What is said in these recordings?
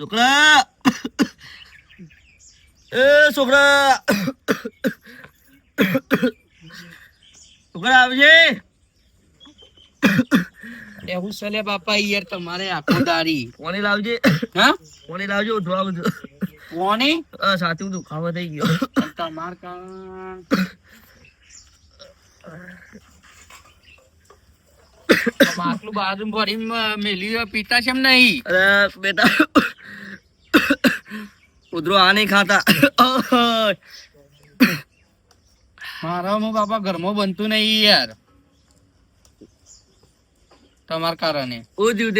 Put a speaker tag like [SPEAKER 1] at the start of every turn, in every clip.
[SPEAKER 1] છોકરા. એ છોકરા. છોકરા આવજે.
[SPEAKER 2] એવું છે લે બાપા યાર તમારે આખો દારી
[SPEAKER 1] કોની લાવજે.
[SPEAKER 2] હા?
[SPEAKER 1] કોની લાવજો ઉઠવા બધું
[SPEAKER 2] કોની
[SPEAKER 1] સાચું દુખાવો થઈ ગયો.
[SPEAKER 2] તમાર કાન. આટલું બાજુ ભરી મેલી પીતા છે એમ નહીં?
[SPEAKER 1] અરે બેટા. ઉધરો આ નહીં ખાતા.
[SPEAKER 2] મારા હું બાપા ઘરમાં બનતું નહીં યાર. તમાર કારણે.
[SPEAKER 1] ઓ થયું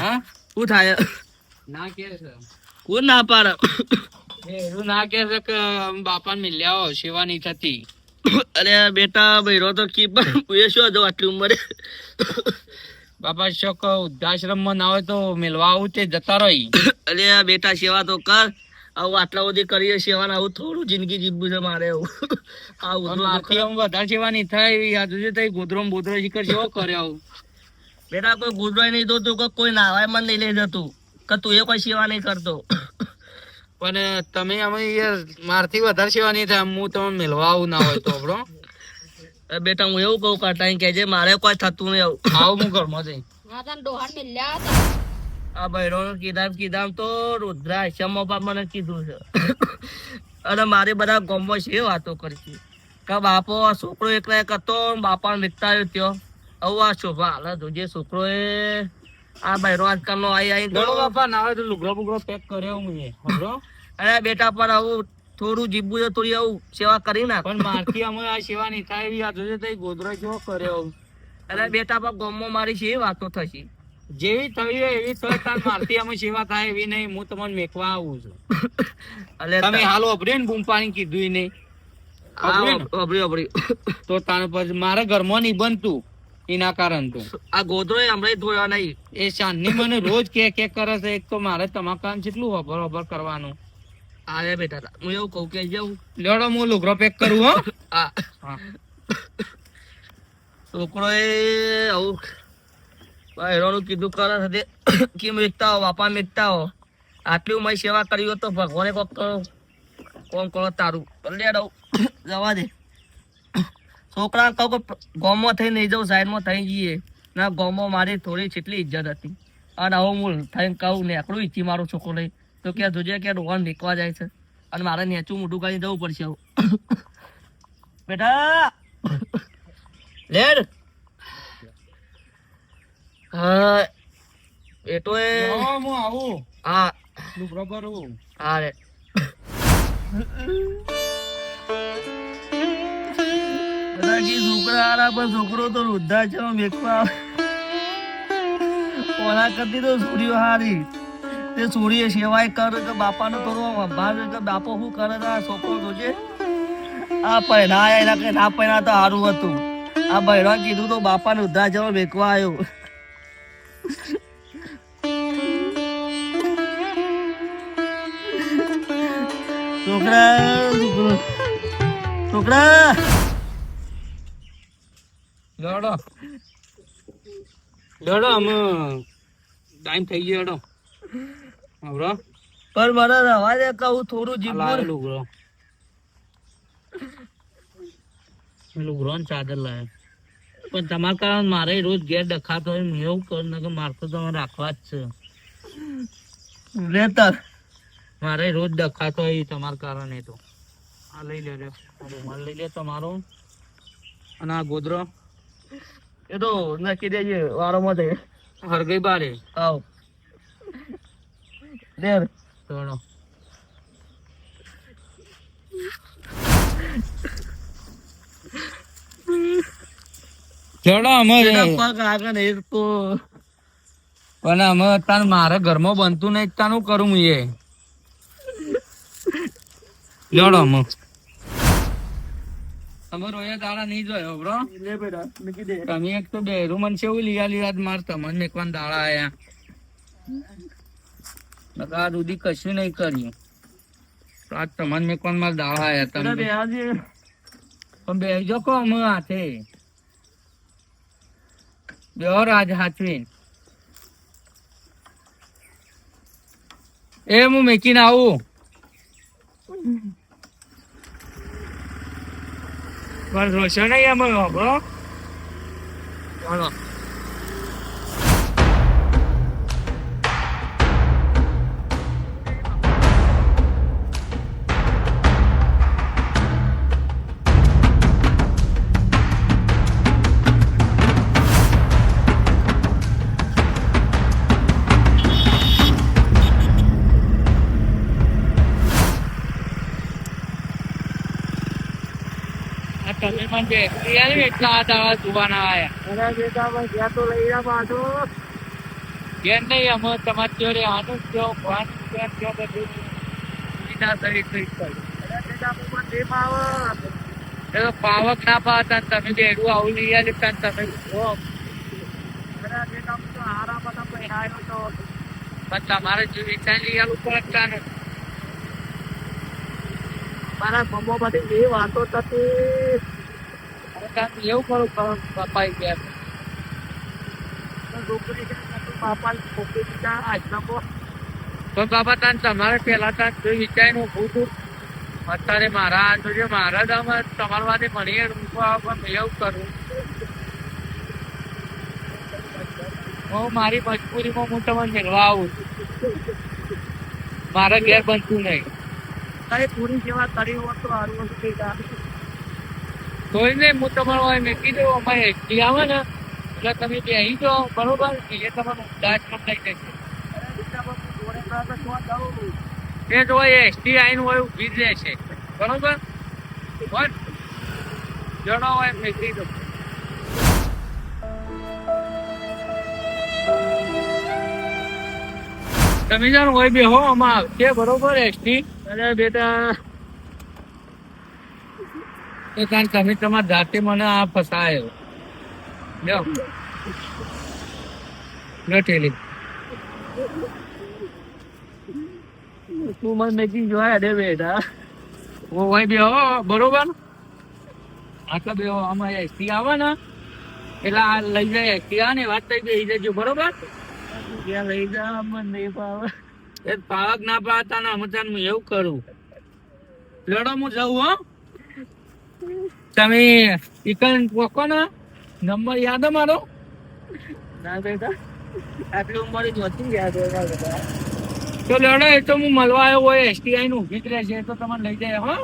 [SPEAKER 2] હા?
[SPEAKER 1] શું થાય.
[SPEAKER 2] ના કે છે.
[SPEAKER 1] કોણ ના પાડે?
[SPEAKER 2] એવું ના કે છે કે બાપા મિલ્યા હો સેવા નહીં થતી.
[SPEAKER 1] અરે બેટા ભૈરો તો કી પણ એ શું જો આટલી ઉંમરે?
[SPEAKER 2] બાપા શોક વૃદ્ધાશ્રમમાં ના હોય તો મિલવા આવું તે જતા રહી.
[SPEAKER 1] અરે આ બેટા સેવા તો કર. આવું આટલા બધી કરીએ સેવા ને આવું થોડું જિંદગી જીવવું છે મારે આવું આ ઉધરો તો
[SPEAKER 2] મારથી
[SPEAKER 1] ખરો.
[SPEAKER 2] આમ વધારે સેવાની થાય એવી યાદ છે તઈ ગોદરો બોદરો શીખર જેવો કર્યો
[SPEAKER 1] બેટા કોઈ ગુજરાય નહીં તો તું કે કોઈ નાવાય મને નહીં લઈ જતું કે તું એ કોઈ સેવા નહીં કરતો.
[SPEAKER 2] પણ તમે અમે મારથી વધારે સેવા નહીં થાય હું તમને મેળવા આવું ના હોય તો
[SPEAKER 1] આપણો બેટા હું એવું કહું કાટાઈ કે જે મારે કોઈ થતું નહીં આવું.
[SPEAKER 2] આવું હું ઘરમાં જઈ.
[SPEAKER 1] આ બૈરો કીધામ કીધામ તો રુદ્રાશ્રમમાં પણ મને કીધું છે. અને મારે બધા ગોમો છે વાતો કરી કે બાપો આ છોકરો એકલા એક હતો બાપા વિકતાયો ત્યો આવું આ શોભા હાલ જોજે છોકરો એ આ બૈરો આજકાલનો આઈ આઈ
[SPEAKER 2] ગણો બાપા ના આવે તો લુગડો બુગડો પેક કર્યો હું એ
[SPEAKER 1] અરે બેટા પણ આવું થોડું જીવવું છે થોડી આવું સેવા કરી નાખ.
[SPEAKER 2] પણ મારથી અમે આ સેવા નહીં થાય એવી આ છે તો ગોદરો જેવો કર્યો?
[SPEAKER 1] અરે બેટા પણ ગોમો મારી છે એ વાતો થશે.
[SPEAKER 2] જેવી થવી હોય એવી થવી તાર મારતી અમે સેવા થાય એવી નહીં. હું તમને મેકવા આવું છું.
[SPEAKER 1] એટલે
[SPEAKER 2] તમે હાલ ઓભરે ને બૂમ પાણી કીધું નહીં
[SPEAKER 1] અબરી અબરી
[SPEAKER 2] તો તાર પર મારા ઘરમાં નહીં બનતું એના કારણ તો.
[SPEAKER 1] આ ગોદરો હમણાં ધોયો નહીં.
[SPEAKER 2] એ શાનની મને રોજ કે કે કરે છે એક તો મારે તમારા કામ કેટલું વભર વભર કરવાનું.
[SPEAKER 1] અરે બેટા હું એવું કહું કે જાઉં
[SPEAKER 2] લેડો હું લુગરો પેક કરું હો. હા.
[SPEAKER 1] છોકરો એ આવું હેરોનું કીધું કરે તે કેમ વેચતા હો, બાપા વેચતા હો. આટલી ઉંમર સેવા કરી તો ભગવાને કોક કરો કોમ કરો તારું. લે રહું જવા દે. છોકરા કહું કે ગોમમાં થઈ નહીં જાઉં, સાઈડમાં થઈ જઈએ. ના, ગામમાં મારી થોડી જેટલી ઇજ્જત હતી. અને હવે હું થઈને કહું ને આકડું ઈચ્છી મારો છોકરો લઈ તો ક્યાં જોજે ક્યાં રોહન નીકળવા જાય છે. અને મારે નેચું મોટું કરી જવું પડશે આવું બેટા! લેડ! હા બેટો એ.
[SPEAKER 2] હા, આવું.
[SPEAKER 1] હા. હા. રે. છોકરા હારા પણ છોકરો તો વૃદ્ધાશ્રમ છે આવે. ઓલા કરતી તો છોડીઓ હારી. તે છોડીએ સેવાય કર કે બાપાનો થોડો ભાગ કે બાપો શું કરે તો આ છોકરો જોજે. આ પહેરા એના કે ના પહેરા તો સારું હતું. આ બહેરા કીધું તો બાપાને જવા વેકવા આવ્યો છોકરા છોકરો
[SPEAKER 2] લેવડો લેવડો અમે ટાઈમ થઈ ગયો હેડો. આવડો
[SPEAKER 1] પણ મને રવા દે કહું થોડું
[SPEAKER 2] આ લુગરો લુગરો ચાદર લાવે. પણ તમારા કારણ મારે રોજ ઘેર ડખાતો હોય હું એવું કરું ને કે મારતો તો રાખવા જ છે.
[SPEAKER 1] રેતર
[SPEAKER 2] મારે રોજ ડખાતો હોય તમારા કારણે તો. આ લઈ લેજો. રૂમાલ લઈ લે તમારો. અને આ ગોદરો.
[SPEAKER 1] એ તો નક્કી દેજે વારોમાં થઈ
[SPEAKER 2] હરગઈ બારે.
[SPEAKER 1] આવ. દે
[SPEAKER 2] ચલો ચલો. પણ અમે મારે ઘરમાં બનતું નહીં તાનું કરું હું એ? લેડો અમે. તમે રોયા દાડા નહીં જોયો બ્રો
[SPEAKER 1] લે બેટા મૂકી દે.
[SPEAKER 2] તમે એક તો બેરું મન છે એવું લીયા લીયા માર તમને મેકવાન દાડા આયા. આ સુધી કશું નહીં કર્યું. આજ તમને મેકવાન માર દાડા આયા તમે પણ બેહજો કો અમે હાથે. બેહો રાજ હાચવીને એ હું મેકીને આવું. બસ રોશો નહીં અમે બરો
[SPEAKER 1] ચાલો.
[SPEAKER 2] આ છે મને એટલા દાવા જોવાના આયા.
[SPEAKER 1] તો લઈ રહ્યા પાછો.
[SPEAKER 2] કેમ નહીં અમે તમારે જોડે આનું જો ભાન જો બધું. વિના સહિત થઈ
[SPEAKER 1] પણ
[SPEAKER 2] એ પાવક ના પાતા તમે જે એડું આવું લઈ આવી તમે
[SPEAKER 1] હું
[SPEAKER 2] પણ તમારે જો વિચાર લઈ આવું પડતા ને
[SPEAKER 1] મારા મમ્મો બધી જે વાતો થતી.
[SPEAKER 2] તમે એવું કરું કરો પપાઈ ગયા
[SPEAKER 1] તું બાપા
[SPEAKER 2] પણ બાબા તાન તમારે પેલા તાન જોઈ હું ઊભું છું અત્યારે મારા આ જોજે મારા જ તમારા માટે ભણીએ રૂપા પણ કરું. હું, મારી મજબૂરીમાં હું તમને મેળવા આવું છું. મારા ઘેર બનતું નહીં.
[SPEAKER 1] તારે પૂરી સેવા કરી હોત તો સારું હતું
[SPEAKER 2] કોઈ નહીં હું તમારો હોય મેં કીધું, અમારે એસટી આવે ને, એટલે તમે અહીં જાઓ બરોબર, એ તમારું દાજ પણ લઈ
[SPEAKER 1] જાઉં
[SPEAKER 2] એ જો એસટી આઈને હોય, ઊભી જ રહેશે બરોબર? બટ જણો હોય મેં કીધું. તમે જાણ, હોય બે હો અમાર છે, બરોબર, એસટી.
[SPEAKER 1] અને બેટા
[SPEAKER 2] તો કારણ તમે તમારા જાતે મને આ ફસાયો. લ્યો.
[SPEAKER 1] તું મને મેકિંગ જોયા દે બેટા.
[SPEAKER 2] ઓ હોય બે હો બરોબર? આટલા બે આમાં એસટી આવે ને એટલે આ લઈ જાય એસટી આવે ને વાત થઈ ગઈ જજો બરોબર?
[SPEAKER 1] ત્યાં લઈ જા મને નહીં પાવે
[SPEAKER 2] એ પાવક ના પાતા ને અમચાન હું એવું કરું. લડો હું જવું હો. તમે ઇકન પોકો ને નંબર યાદ મારો
[SPEAKER 1] ના બેટા. આટલી ઉંમરે જોતી તો એના
[SPEAKER 2] તો લડો એ તો હું મળવા આવ્યો હોય એસટીઆઈ નું ઊભી જ રહેશે તો તમને લઈ જાય હો.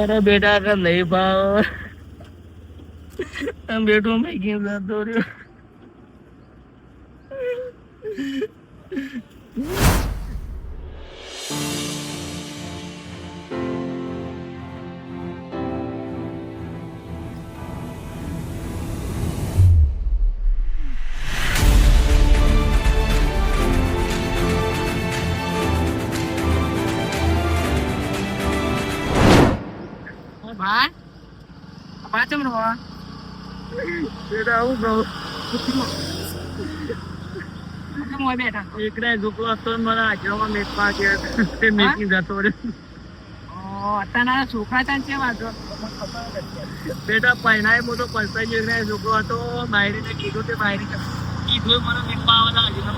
[SPEAKER 1] અરે બેટા કે નહીં ભાવ. બેઠો મેકિંગ જતો રહ્યો
[SPEAKER 2] ભાઈ પાછળ રહો
[SPEAKER 1] બેટા આવું કહું
[SPEAKER 2] મોય બેઠા
[SPEAKER 1] એકડા છોકરો હતો મને આશ્રમમાં મેકવા ગયા તે મેકિંગ જતો રહ્યો
[SPEAKER 2] અત્યારના છોકરા ત્યાં છે વાંધો
[SPEAKER 1] બેટા તો મોટો પંચાયત યોજના છોકરો હતો બાયરીને કીધું તે માયરી કીધું મને મેકવા આવવાના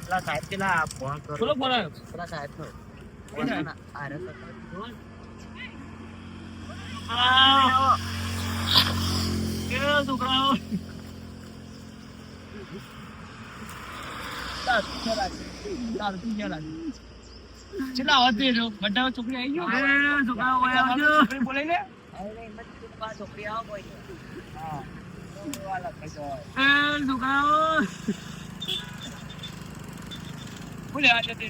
[SPEAKER 1] પેલા સાહેબ પેલા ફોન કરો
[SPEAKER 2] બોલો બોલો
[SPEAKER 1] પેલા સાહેબ નો? છોકરાઓ
[SPEAKER 2] કેટલા આવત દેજો બધા છોકરી આવી ગયો
[SPEAKER 1] એ છોકરાઓ વયા આવજો.
[SPEAKER 2] છોકરી બોલાઈ લે
[SPEAKER 1] એ છોકરાઓ
[SPEAKER 2] બોલે આ જતે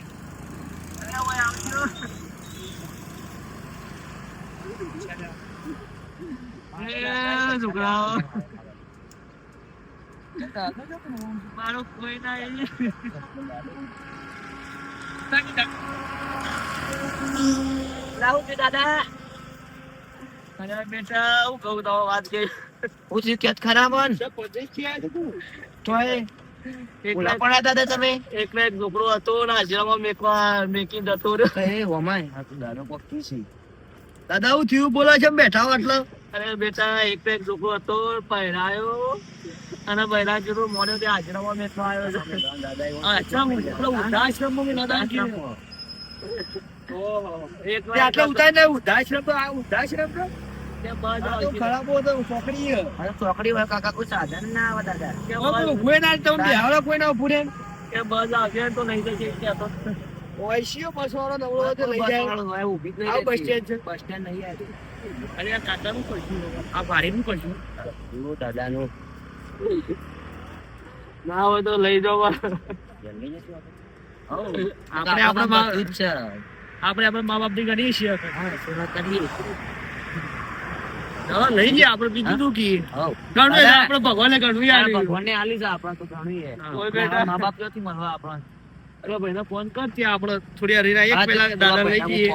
[SPEAKER 1] છોકરાઓ મારો કોઈ ના રાહુલ દાદા બેટા હું કહું તો વાત કે
[SPEAKER 3] થયું ક્યાંક ખરાબ હન
[SPEAKER 4] તો. હતું?
[SPEAKER 3] તોય
[SPEAKER 5] એક
[SPEAKER 3] બોલા પણ હતા તે તમે?
[SPEAKER 5] એક એક છોકરો હતો ને હાજરામાં મેકવા મેકી જતો રહ્યો.
[SPEAKER 3] કઈ વમાય આ તો દારૂ પકડી છે. દાદા હું થયું બોલો છે બેઠા હો એટલે
[SPEAKER 5] અરે બેટા એક એક છોકરો હતો પહેરાયો અને પહેરા જેવું મોડે તે હાજરામાં મેકવા આવ્યો છે નતા ગયો. એક
[SPEAKER 3] તે આટલે ઉતાર ને ઉદાશ્રમ તો આ ઉદાશ્રમ તો ચોકડી
[SPEAKER 5] કાકા કોઈ સાધન ના આવે દાદા. કે
[SPEAKER 3] હવે
[SPEAKER 5] બસ-
[SPEAKER 3] ઊભો ના તો બેહાડો કોઈ ના ઉભું
[SPEAKER 5] કે બસ આવશે તો નહીં તો કે કે તો.
[SPEAKER 3] ઓયસીઓ બસ વાળો નવરો હોય તો લઈ
[SPEAKER 5] બસ
[SPEAKER 3] જાય.
[SPEAKER 5] વાળો હોય, ઊભી જ નહીં
[SPEAKER 3] બસ સ્ટેન્ડ છે.
[SPEAKER 5] બસ સ્ટેન્ડ નહીં આવી. અરે આ કાકાનું કરશું આ ભારીનું કરશું
[SPEAKER 3] ઓ દાદાનું.
[SPEAKER 5] ના હોય તો લઈ જાઓ
[SPEAKER 3] આપણે
[SPEAKER 5] આપણે આપણા મા- આપણે આપણા મા બાપની ગણીએ. છીએ લઈ ગયા આપણે બીજું શું કહીએ? ગણવું એટલે આપણે ભગવાને ગણવું આલ્યું.
[SPEAKER 3] ભગવાનને આલી જા આપણા તો હે.
[SPEAKER 5] કોઈ બેટા.
[SPEAKER 3] મા બાપ ક્યાંથી મળવા આપણા.
[SPEAKER 5] અરે ભાઈને ફોન કર ત્યાં આપણે થોડી હરી ના
[SPEAKER 3] એક
[SPEAKER 5] પેલા દાદા લઈ જઈએ.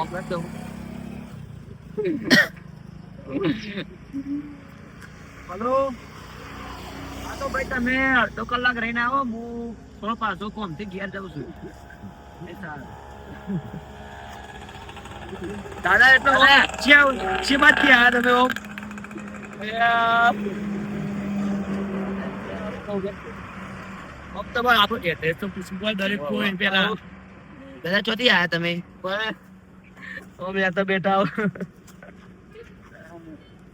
[SPEAKER 5] હલો? હા તો ભાઈ તમે અડધો કલાક રહીને આવો હું થોડો પાછો કોમથી ઘેર જાઉં છું. સારું. દાદા એટલે શી બાજુથી આવ્યા તમે ઓમ? ઓમ તમારે આપણું એડ્રેસ તો પૂછવું દરેક કોઈ પેલા
[SPEAKER 3] દાદા ચોથી આયા તમે
[SPEAKER 5] ઓમ તો બેઠા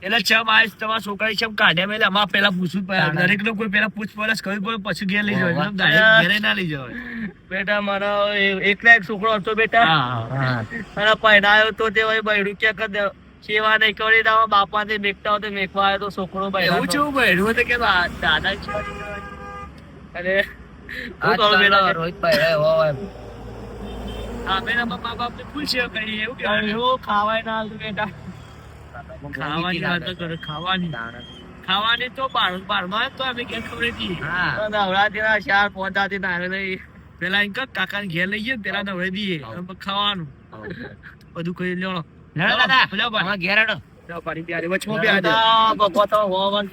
[SPEAKER 5] એટલે ચમ આવીશ તમારા છોકરા ચમ કાઢ્યા મેલે અમારે પેલા પૂછવું પડે દરેક લોકો પેલા પૂછપરછ કઈ પડે પછી ઘેર લઈ જવાય. ના લઈ જવાય. બેટા મારા એકલા એક છોકરો હતો બેટા. અને પહેરાયો તો તે ભાઈ બૈરું કે કદ સેવા નહીં કરી દાવા બાપા થી મેકતા હોય તો મેકવા આવ્યો તો છોકરો ભાઈ
[SPEAKER 3] એવું
[SPEAKER 5] એવું તો કે દાદા છે. અને હું તો બેટા
[SPEAKER 3] રોહિત ભાઈ હોય
[SPEAKER 5] અમે મા બાપ ને પૂછ્યો કઈ એવું કે એવો ખાવાય ના હાલતું બેટા. ખાવાની વાત તો કરે ખાવાની. ખાવાની તો બાર બારમાં તો અમે કે ખબર હતી.
[SPEAKER 3] હા.
[SPEAKER 5] નવરાત્રીના ચાર પોતાથી નારે નહીં પેલા એમ કાકા ઘેર લઈ ગયા ને પેલા નવરાઈ દઈએ ખાવાનું. બધું કઈ લ્યો
[SPEAKER 3] દાદા ઘેર
[SPEAKER 5] પ્યારી વચમાં બે તો હોવાન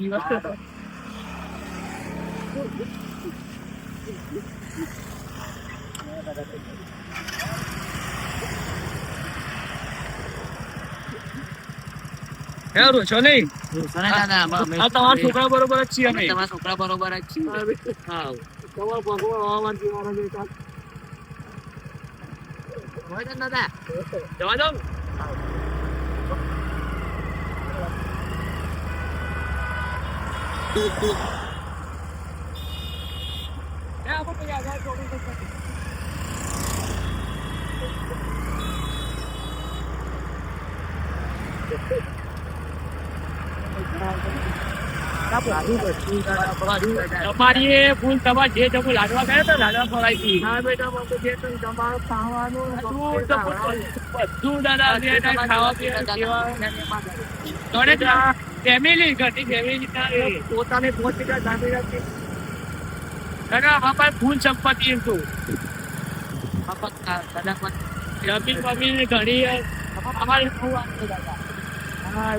[SPEAKER 5] નહીં?
[SPEAKER 3] દાદા
[SPEAKER 5] આ તમારા છોકરા બરોબર જ છીએ અમે.
[SPEAKER 3] તમારા છોકરા બરોબર જ છીએ.
[SPEAKER 5] હા તમારા ભગવાન હોવાન જીવાના બેટા
[SPEAKER 3] હોય દાદા
[SPEAKER 5] જવા દો Ya, burada ya, gel, orada da Thank you. તમારી ફૂલ તમારે જે તમે લાડવા ગયા હતા લાડવા ખવડાવી હતી. હા બેટા મમ્મી જે તમે તમારું ખાવાનું બધું દાદા ખાવા પીવા ફેમિલી ઘરની ફેમિલી પોતાને પોતે જામી રાખી. દાદા બાપા ફૂલ સંપત્તિ એમ તું.
[SPEAKER 3] બાપા દાદા પણ
[SPEAKER 5] જમીન બમીન ઘણી અમારી બહુ વાત છે દાદા? હા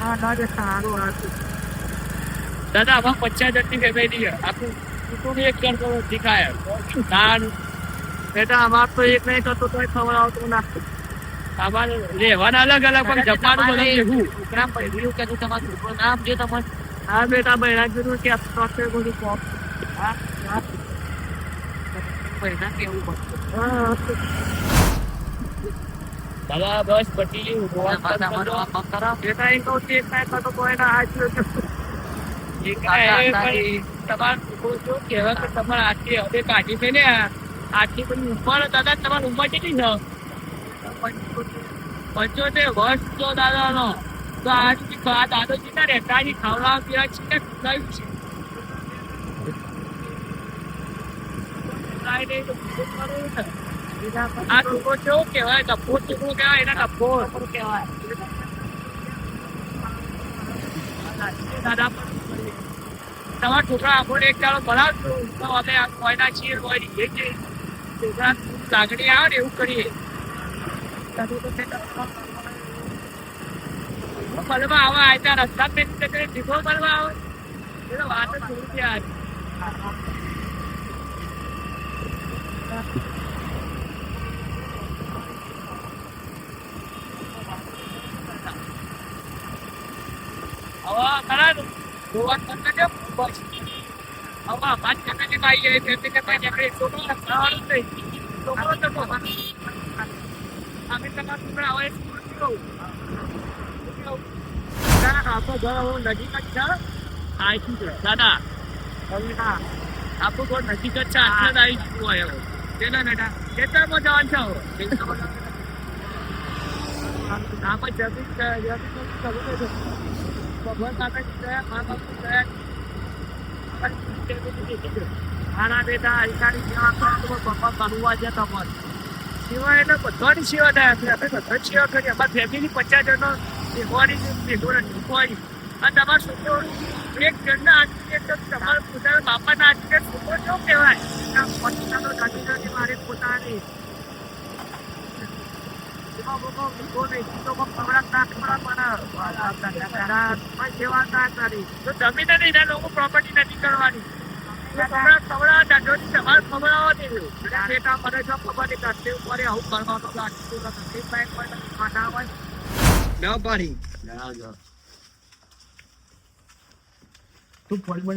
[SPEAKER 5] દાદા સારું હતું દાદા આમાં પચાસ જણની ફેમિલી આખું કુટુંબ એક જણ કરો શીખાય દાન બેટા અમાર તો એક નહીં થતું તોય ખબર આવતું ના. અમારે રહેવાના અલગ અલગ પણ જમવાનું બધું ભેગું
[SPEAKER 3] છોકરા પડ્યું કે તું તમારું છોકરું નામ જે તમારે?
[SPEAKER 5] હા બેટા બહેરા જરૂર કે સોફ્ટવેર બધું કોપ હા હા.
[SPEAKER 3] પૈસા કેવું પડશે?
[SPEAKER 5] દાદા બસ પટી
[SPEAKER 3] કરો
[SPEAKER 5] બેટા એક તો ના ને? દાદા પંચોતેર વર્ષ દાદાનો. તો આજ આ દાદાજી ના રહેતા ની ખાવડા પીવા છે કે ખવડાવ્યું છે કાંઈ નહીં તો કરવું છે. આ છોકરો કેવો કહેવાય? ડબ્બો છોકરો કહેવાય? એના ડબ્બો કહેવાય દાદા, તમારા છોકરા આપણને એક ચાલો ભણાવજો તો અમે કોઈના છીએ લાગણી આવે ને એવું કરીએ. ફરવા આવે, આ ત્યાં રસ્તા પેટ તે દીપો ફરવા આવે. એટલે વાત જ દે યાર. હવે ખરા ને, તમને કેમ બસ. હવે પાંચ ટકા જેટલા આવી જાય છે, તે કરતા નીકળે. છોકરો ખાવાનું નહીં. છોકરો તો અમે તમારા છોકરા? આપણો ઘર નજીક જ છે. આ છે? દાદા, હવે ના. આપણું ઘર નજીક જ છે. આટલે જ આવી જવું હોય હવે. કેટલા બેટા? ખેતરમાં જવાનું છે હવે. ખેતરમાં જવાનું છે. આ જમીન જમીન. ભગવાન કાકા છે, મા બાપ છે. મારા બેટા અધિકારી સેવા કરો તો ભગવાન બનવા છે તમારે સેવા બધાની સેવા થાય છે આપણે બધાની સેવા કરીએ અમારી ફેમિલી પચાસ જણનો શીખવાની શીખવાની શીખવાની અને તમારા છોકરો એક જણના હાથે તો તમારા પોતાના બાપાના હાથે છોકરો શું કહેવાય પોતાનો દાદીદાદી મારે પોતાની તો ના મને. ના.
[SPEAKER 4] ના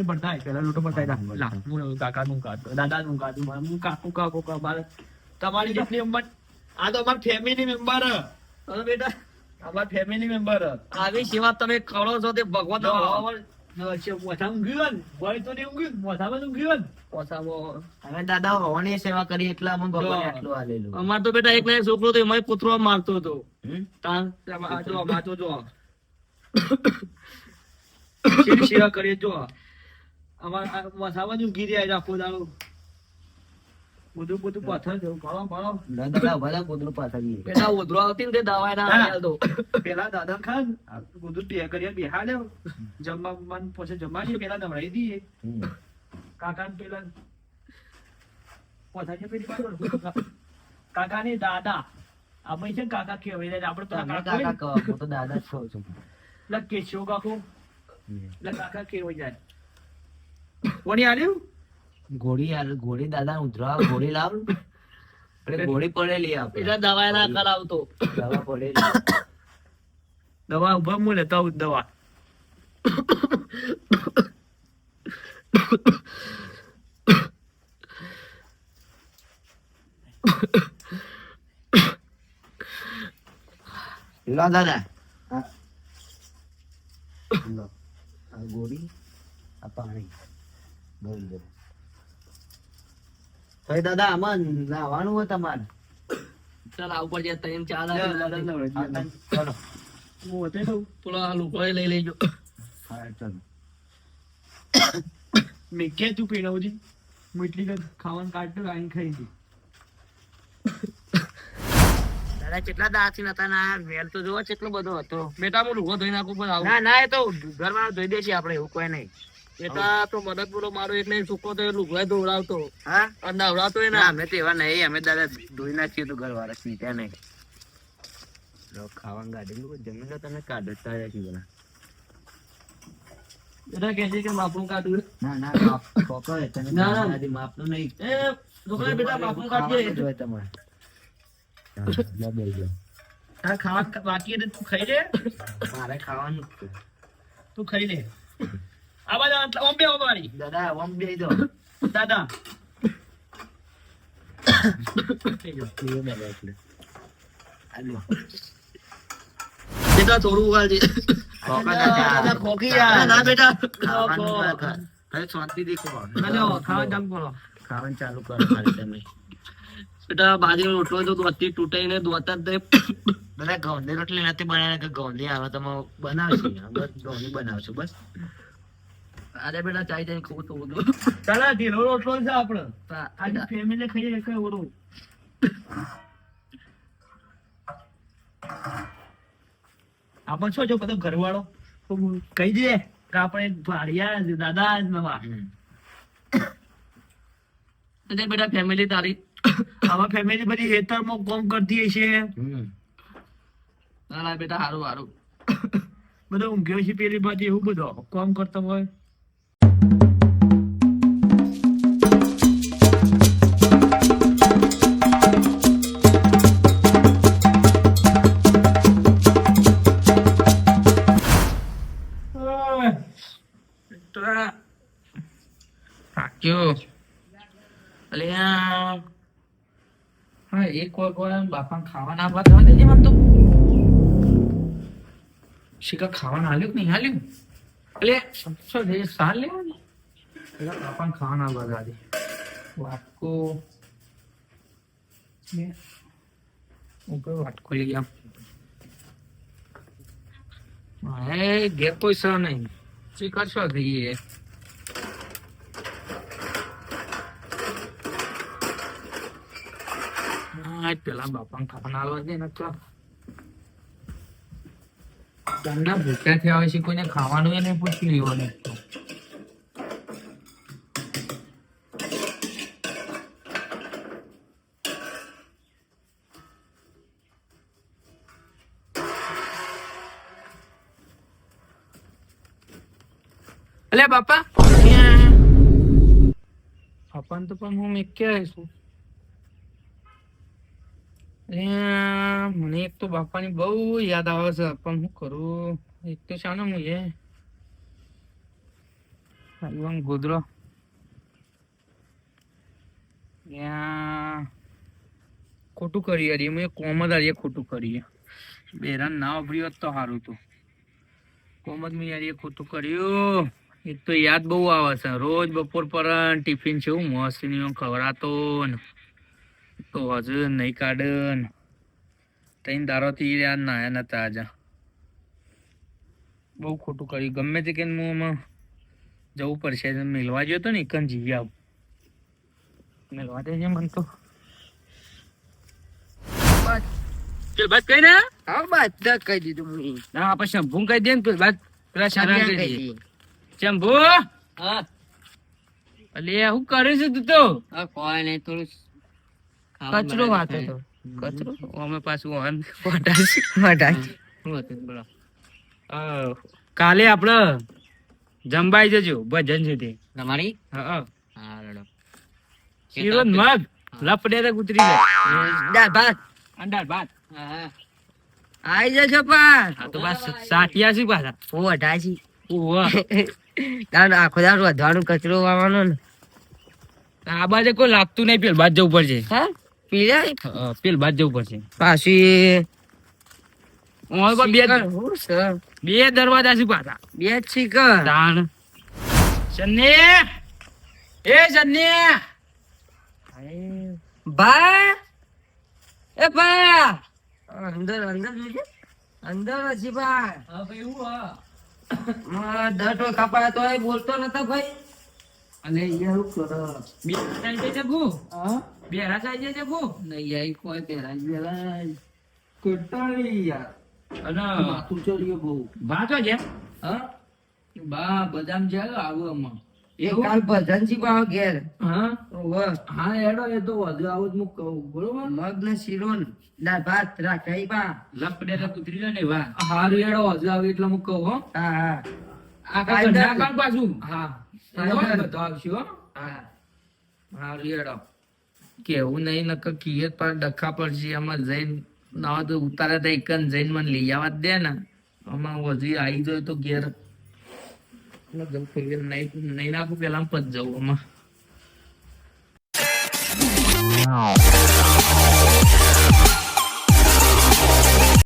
[SPEAKER 5] બતાય પેલા લોટો બતાય ના લા હું એવું કાકાનું કાઢું દાદાનું કાઢું મારે હું કાકુ કાકુ મારે તમારી જેટલી ઉંમર
[SPEAKER 4] આ તો અમાર ફેમિલી મેમ્બર
[SPEAKER 1] બેટા.
[SPEAKER 4] અમાર ફેમિલી મેમ્બર
[SPEAKER 1] આવી સેવા તમે કરો છો તે ભગવાન અમાર તો બેટા એક ને છોકરો તો એમાં પુત્રો મારતો હતો.
[SPEAKER 5] સેવા કરીએ? જો. અમારા ઊંઘી રહ્યા આખો દાડો. બધું બધું પાથર જેવું ભણો ભણો.
[SPEAKER 3] દાદા ભલા કૂતરું પાછળ
[SPEAKER 1] બેટા ઉધરો આવતી ને દવાઈ ના
[SPEAKER 5] હા.
[SPEAKER 1] આલી
[SPEAKER 5] પેલા દાદા ખાન બધું બે કરીએ બેહાડ્યો. જમવા મન પછી જમાડીએ પેલા નવડાવી દઈએ. કાકા ને પેલા પોતાની પેલી કાકા ને દાદા આપણે છે કાકા કહેવાય જાય આપણે પેલા કાકા
[SPEAKER 3] કાકા કહો હું તો દાદા છું.
[SPEAKER 5] એટલે કેશવ કાકો એટલે કાકા કહેવાય જાય કોની આલ્યું
[SPEAKER 3] ઘોડી યાર ગોળી દાદા ઉધરા ગોળી લાવ એટલે ગોળી પડેલી આપે
[SPEAKER 1] એટલે દવા ના કરાવતો.
[SPEAKER 3] દવા પડેલી.
[SPEAKER 5] દવા ઊભા હું લેતા આવું દવા.
[SPEAKER 3] લો દાદા. ગોળી લો. આ પાણી. બોલ દો. ભાઈ દાદા આમાં લાવવાનું હોય તમારે.
[SPEAKER 1] ચાલ આ ઉપર જે ત્રણ ચાર.
[SPEAKER 3] હા, તને ચલો
[SPEAKER 5] હું વધે
[SPEAKER 1] પેલો આ લોકો લઈ લેજો.
[SPEAKER 3] હા ચાલો.
[SPEAKER 5] મેં કે તું પીણાવજી હું એટલી કદ ખાવાનું કાઢતો આઈને ખાઈ દી
[SPEAKER 3] દાદા કેટલા દાસી નતા ના વેલ તો જોવો કેટલો બધો હતો.
[SPEAKER 1] બેટા હું લુગડો ધોઈ નાખું પણ
[SPEAKER 3] ના ના એ તો ઘરમાં ધોઈ દેશે આપણે એવું કોઈ નહીં.
[SPEAKER 1] બેટા તો મદદ પૂરો મારો એટલે છોકરો તો એ લુગડો
[SPEAKER 3] હા?
[SPEAKER 1] અને નવડાવતો
[SPEAKER 3] ના.
[SPEAKER 1] ના
[SPEAKER 3] અમે તો એવા નહીં અમે દાદા ધોઈ નાખીએ તો ઘર વાળા પીતા નહીં. ખાવાનું જમીન તમે કાઢતા રહ્યા છીએ બધા.
[SPEAKER 1] બેટા છે કે માપનું કાઢું
[SPEAKER 3] ના ના માપ તમે
[SPEAKER 1] ના, ના.
[SPEAKER 3] માપનું નહીં.
[SPEAKER 1] એ છોકરા બેટા માપનું
[SPEAKER 3] ખાવાનું જ
[SPEAKER 1] કાઢજે
[SPEAKER 3] હોય તમારે.
[SPEAKER 5] તારે ખાવા બાકી તું ખાઈ લે.
[SPEAKER 3] મારે ખાવાનું
[SPEAKER 5] તું ખાઈ લે. આ બાજુ ઓમ બે મારી
[SPEAKER 3] દાદા ઓમ બેસી જાઓ.
[SPEAKER 5] દાદા.
[SPEAKER 1] બેટા થોડું. ના બેટા
[SPEAKER 3] ના. હવે.
[SPEAKER 5] ખાવા
[SPEAKER 3] ખાવાનું ચાલુ કરો તમે
[SPEAKER 1] બેટા બાજરી રોટલો તો દોતી તૂટાઈને દોતા જ દે
[SPEAKER 3] બધા ગોંધી રોટલી નથી બનાવી કે ગોંધી આવે તમે બનાવશો ગોંધી બનાવશો બનાવશું બસ
[SPEAKER 1] અરે બેટા ચાઈ ચાઈ ખવું તો બધું.
[SPEAKER 5] ચાલો ઢીલો રોટલો છે આપણે આજે ફેમિલી ખાઈએ કઈ ઓરું આપણ છો છો બધો ઘરવાળો? કહી દે કે આપણે ભાડિયા દાદા જ નવા.
[SPEAKER 3] હમ.
[SPEAKER 1] બેટા ફેમિલી તારી.
[SPEAKER 5] આમાં ફેમિલી બધી હેતરમાં કોમ કરતી હશે.
[SPEAKER 2] ના બેટા હારું હારું.
[SPEAKER 4] બધો ઊંઘ્યો છે પેલી બાજુ એવું બધું કોમ કરતો હોય.
[SPEAKER 2] થાક્યો અલ્યા હા એક વાર વાટકો. ઉપર વાટકો લઈ હે ઘેર કોઈ સર નહીં. શીખા શું થઈએ પેલા બાપા. ખાવાના આલવા દે ને તો ઠંડા ભૂખ્યા થયા હોય છે કોઈને ખાવાનું એને પૂછી લેવાનું અલે બાપા બાપાને તો પણ હું મેં ક્યાં અલ્યા, મને એક તો બાપાની બહુ યાદ આવે છે, પણ હું કરું? એક તો શાનો હું એ. ગોદરો. ખોટું કરી હારીએ મેં કોમદ હારીએ ખોટું કરીએ. બેરાન ના વાપર્યું હોત તો સારું હતું કોમદ મેં યાર ખોટું કર્યું. એક તો યાદ બહુ આવે છે, રોજ બપોર પર ટિફિન છે, હું મસ્ત ખવડાતો ને. તો હજુ નહીં કાઢન તૈન દારોથી યાદ ના આયા નતા આજે. બહુ ખોટું કર્યું. ગમે તે કે હું આમાં જવું પડશે. મેળવા ગયો તો ને એકન જીવી આવું. મેળવા દેજે મને તો. ચલ બસ કઈ ના?
[SPEAKER 6] હા બધા કહી દીધું હું
[SPEAKER 2] ના આપણે શંભુ કહી દે ને પેલા બાદ પેલા શાના કહી દઈએ. શંભુ?
[SPEAKER 3] હા.
[SPEAKER 2] અલે હું કરે છે તું તો?
[SPEAKER 3] આ કોઈ નહીં થોડું
[SPEAKER 2] કચરો વાતો તો. કચરો? અમે પાછું ઓન વટાશ વટાશ
[SPEAKER 3] બોલો.
[SPEAKER 2] કાલે આપણે જંબાઈ જજો ભજન સુધી.
[SPEAKER 3] તમારી?
[SPEAKER 2] હા
[SPEAKER 3] હા.
[SPEAKER 2] શીરો મગ લપડે તો ઉતરી જાય.
[SPEAKER 6] દાળ ભાત
[SPEAKER 2] અંડાળ ભાત
[SPEAKER 3] હા હા.
[SPEAKER 6] આઈ જશો પણ
[SPEAKER 2] આ તો બસ સાટિયા છે પાછા. ઓ
[SPEAKER 6] અઢાસી આખો દાળ વધવાનું કચરો વાવવાનો ને.
[SPEAKER 2] આ બાજુ કોઈ લાગતું નહીં પેલ બાજ જવું પડશે.
[SPEAKER 6] હા? પીલા
[SPEAKER 2] હા, પેલ બાદ જવું પડશે
[SPEAKER 6] પાછી
[SPEAKER 2] બે
[SPEAKER 6] હું સર
[SPEAKER 2] બે દરવાજા છે પાછા.
[SPEAKER 6] બે શીખર
[SPEAKER 2] તાણ એ સન્ને
[SPEAKER 6] ભાઈ. એ ભાઈ. અંદર અંદર જોજે. અંદર હજી ભાઈ.
[SPEAKER 2] હા ભાઈ હું હા.
[SPEAKER 6] દટો કપાય તો બોલતો નતો ભાઈ. અને અહીંયા શું કરો.
[SPEAKER 2] બે સાઈ જજે બુ
[SPEAKER 6] હા.
[SPEAKER 2] બે રા સાઈ જજે બુ
[SPEAKER 6] નહીં આઈ કોઈ પેલા પેલા
[SPEAKER 4] કંટાળી યાર.
[SPEAKER 2] અને
[SPEAKER 4] માથું ચડ્યું બહુ
[SPEAKER 2] ભાતો છે?
[SPEAKER 4] હા? બા બદામ જાય આવું આમાં.
[SPEAKER 6] એ કાલ ભજનજી બા ઘેર.
[SPEAKER 4] હા? હા એડો એ તો વધુ આવું જ હું કહું બરોબર?
[SPEAKER 6] મગ ને શીરો ને ભાત રાખાઈ બા.
[SPEAKER 2] લપડે તો કુતરી ને વાહ
[SPEAKER 4] હારું એડો વધુ આવે એટલે હું કહું હો.
[SPEAKER 6] હા હા.
[SPEAKER 2] આ કાંઈ
[SPEAKER 6] અંદર.
[SPEAKER 2] ના કામ પાછું.
[SPEAKER 4] હા. બધો આવશે હો.
[SPEAKER 6] હા.
[SPEAKER 2] હા રેડો કેવું નહીં, નકર કિયત પર ડખા પડશે આમાં જૈન ના તો ઉતારા તો એક જૈન મને લઈ આવવા દે ને. આમાં હજી આવી જાય તો ઘેર. નહીં નાખું, પેલા પત જવું આમાં.